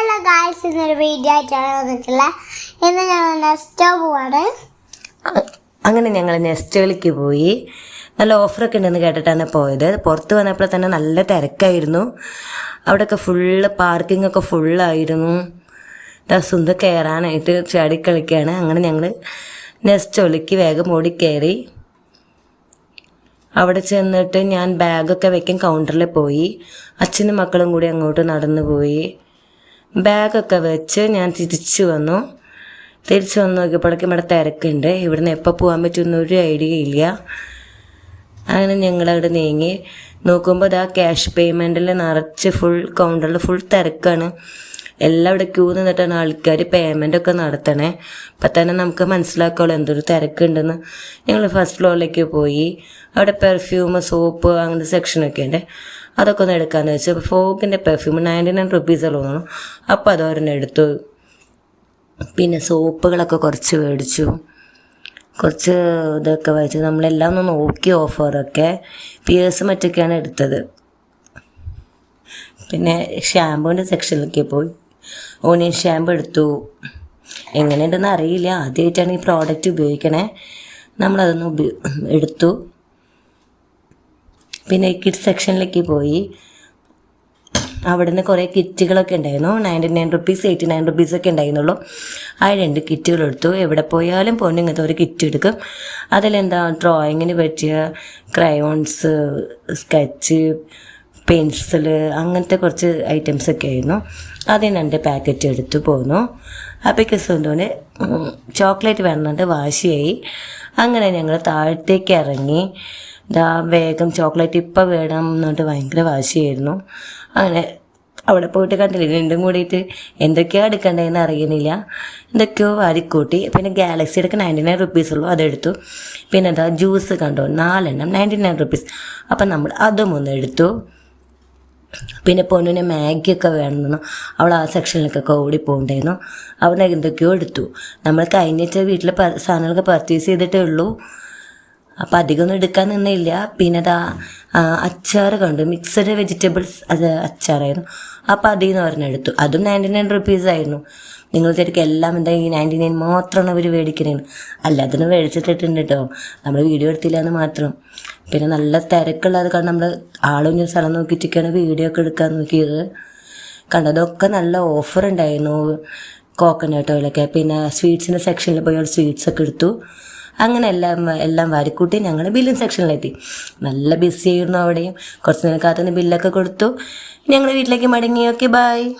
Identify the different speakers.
Speaker 1: Hello guys ഇന്നൊരു video ആയിട്ടാണ് വന്നിട്ടുള്ളത് ഇന്ന് ഞങ്ങൾ നെസ്റ്റ് പോവാണ്.
Speaker 2: അങ്ങനെ ഞങ്ങൾ നെസ്റ്റോളിക്ക് പോയി. നല്ല ഓഫറൊക്കെ ഉണ്ടെന്ന് കേട്ടിട്ടാണ് പോയത്. പുറത്ത് വന്നപ്പോൾ തന്നെ നല്ല തിരക്കായിരുന്നു. അവിടെയൊക്കെ ഫുള്ള് പാർക്കിംഗ് ഒക്കെ ഫുള്ളായിരുന്നു സുന്ദർ കയറാനായിട്ട് ചാടി കളിക്കുകയാണ്. അങ്ങനെ ഞങ്ങൾ നെസ്റ്റോളിക്ക് വേഗം ഓടി കയറി. അവിടെ ചെന്നിട്ട് ഞാൻ ബാഗൊക്കെ വെക്കാൻ കൗണ്ടറിൽ പോയി. അച്ഛനും മക്കളും കൂടി അങ്ങോട്ട് നടന്നു പോയി ബാഗൊക്കെ വെച്ച് ഞാൻ തിരിച്ചു വന്നു. തിരിച്ചു വന്ന് നോക്കിയപ്പോഴേക്കും ഇവിടെ തിരക്കുണ്ട്. ഇവിടുന്ന് എപ്പോൾ പോകാൻ പറ്റുമെന്ന് ഒരു ഐഡിയ ഇല്ല. അങ്ങനെ ഞങ്ങളവിടെ നീങ്ങി. നോക്കുമ്പോൾ ഇതാ ക്യാഷ് പേയ്മെന്റിൽ നിറച്ച് ഫുൾ കൗണ്ടറിൽ ഫുൾ തിരക്കാണ്. എല്ലാം ഇവിടെ ക്യൂ നിന്നിട്ടാണ് ആൾക്കാർ പേയ്മെന്റ് ഒക്കെ നടത്തണേ. അപ്പം തന്നെ നമുക്ക് മനസ്സിലാക്കാവുള്ളൂ എന്തൊരു തിരക്കുണ്ടെന്ന്. ഞങ്ങൾ ഫസ്റ്റ് ഫ്ലോറിലേക്ക് പോയി. അവിടെ പെർഫ്യൂം സോപ്പ് അങ്ങനത്തെ സെക്ഷനൊക്കെ ഉണ്ട്. അതൊക്കെ ഒന്ന് എടുക്കാമെന്ന് വെച്ചു ഫോഗിന്റെ പെർഫ്യൂം നയന്റി നയൻ റുപ്പീസേ തോന്നുന്നു. അപ്പോൾ അതൊരെണ്ണം എടുത്തു. പിന്നെ സോപ്പുകളൊക്കെ കുറച്ച് മേടിച്ചു. കുറച്ച് ഇതൊക്കെ വായിച്ചു. നമ്മളെല്ലാം ഒന്ന് നോക്കി ഓഫറൊക്കെ പിയേഴ്സ് മറ്റൊക്കെയാണ് എടുത്തത്. പിന്നെ ഷാമ്പുവിന്റെ സെക്ഷനിലൊക്കെ പോയി. ഓണിയൻ ഷാമ്പു എടുത്തു. എങ്ങനെയുണ്ടെന്ന് അറിയില്ല. ആദ്യമായിട്ടാണ് ഈ പ്രോഡക്റ്റ് ഉപയോഗിക്കണേ. നമ്മളതൊന്ന് ഉപയോ എടുത്തു. പിന്നെ കിഡ്സ് സെക്ഷനിലേക്ക് പോയി. അവിടുന്ന് കുറേ കിറ്റുകളൊക്കെ ഉണ്ടായിരുന്നു. Ninety nine rupees eighty nine rupees ഒക്കെ ഉണ്ടായിരുന്നുള്ളൂ. ആ രണ്ട് കിറ്റുകൾ എടുത്തു. എവിടെ പോയാലും പോകണം ഇങ്ങനത്തെ ഒരു കിറ്റ് എടുക്കും. അതിലെന്താ? ഡ്രോയിങ്ങിന് പറ്റിയ ക്രയോൺസ് സ്കെച്ച് പെൻസിൽ അങ്ങനത്തെ കുറച്ച് ഐറ്റംസ് ഒക്കെ ആയിരുന്നു. ആദ്യം രണ്ട് പാക്കറ്റ് എടുത്തു പോന്നു. അപ്പോഴേക്ക് സുന്ദോന് ചോക്ലേറ്റ് വേണമെന്നുണ്ട് വാശിയായി. അങ്ങനെ ഞങ്ങൾ താഴത്തേക്ക് ഇറങ്ങി. ഇതാ വേഗം ചോക്ലേറ്റ് ഇപ്പം വേണം എന്നിട്ട് ഭയങ്കര വാശിയായിരുന്നു. അങ്ങനെ അവിടെ പോയിട്ട് കണ്ടില്ല രണ്ടും കൂടിയിട്ട് എന്തൊക്കെയോ എടുക്കേണ്ടതെന്ന് അറിയുന്നില്ല. എന്തൊക്കെയോ വാരിക്കൂട്ടി. പിന്നെ ഗാലക്സിയുടെ നയന്റി നയൻ റുപ്പീസ് ഉള്ളൂ അതെടുത്തു. പിന്നെ എന്താ ജ്യൂസ് കണ്ടോ നാലെണ്ണം നയന്റി നയൻ റുപ്പീസ് അപ്പം നമ്മൾ അതും ഒന്ന് എടുത്തു. പിന്നെ പൊന്നിന് മാഗിയൊക്കെ വേണമെന്നു അവൾ ആ സെക്ഷനിലേക്കൊക്കെ ഓടി പോകണ്ടായിരുന്നു അവിടെ എന്തൊക്കെയോ എടുത്തു. നമ്മൾ കഴിഞ്ഞ വീട്ടിൽ സാധനങ്ങളൊക്കെ പർച്ചേസ് ചെയ്തിട്ടേ ഉള്ളൂ. അപ്പം അധികമൊന്നും എടുക്കാൻ നിന്നില്ല. പിന്നെ അതാ അച്ചാർ കണ്ടു. മിക്സഡ് വെജിറ്റബിൾസ് അത് അച്ചാറായിരുന്നു. അപ്പം അതിൽ നിന്ന് ഒരെണ്ണം എടുത്തു. അതും നയന്റി നയൻ റുപ്പീസ് ആയിരുന്നു. നിങ്ങൾ ശരിക്കും എല്ലാം എന്താ ഈ നയന്റി നയൻ മാത്രമാണ് അവർ മേടിക്കുന്നത് അല്ല അതിന് മേടിച്ചിട്ടിട്ടുണ്ട് കേട്ടോ നമ്മൾ വീഡിയോ എടുത്തില്ല എന്ന് മാത്രം. പിന്നെ നല്ല തിരക്കുള്ളത് കാരണം നമ്മൾ ആളൊന്നും സ്ഥലം നോക്കിയിട്ടൊക്കെയാണ് വീഡിയോ ഒക്കെ എടുക്കാൻ നോക്കിയത്. കണ്ടതൊക്കെ നല്ല ഓഫർ ഉണ്ടായിരുന്നു. കോക്കനട്ട് ഓയിലൊക്കെ പിന്നെ സ്വീറ്റ്സിന്റെ സെക്ഷനിൽ പോയി സ്വീറ്റ്സ് ഒക്കെ എടുത്തു. അങ്ങനെ എല്ലാം എല്ലാം വാരിക്കൂട്ടി ഞങ്ങൾ ബില്ലിംഗ് സെക്ഷനിലെത്തി. നല്ല ബിസി ആയിരുന്നു അവിടെയും. കുറച്ച് നേരം കാത്തുനിന്ന് ബില്ലൊക്കെ കൊടുത്തു. ഞങ്ങൾ വീട്ടിലേക്ക് മടങ്ങി ഓക്കെ ബൈ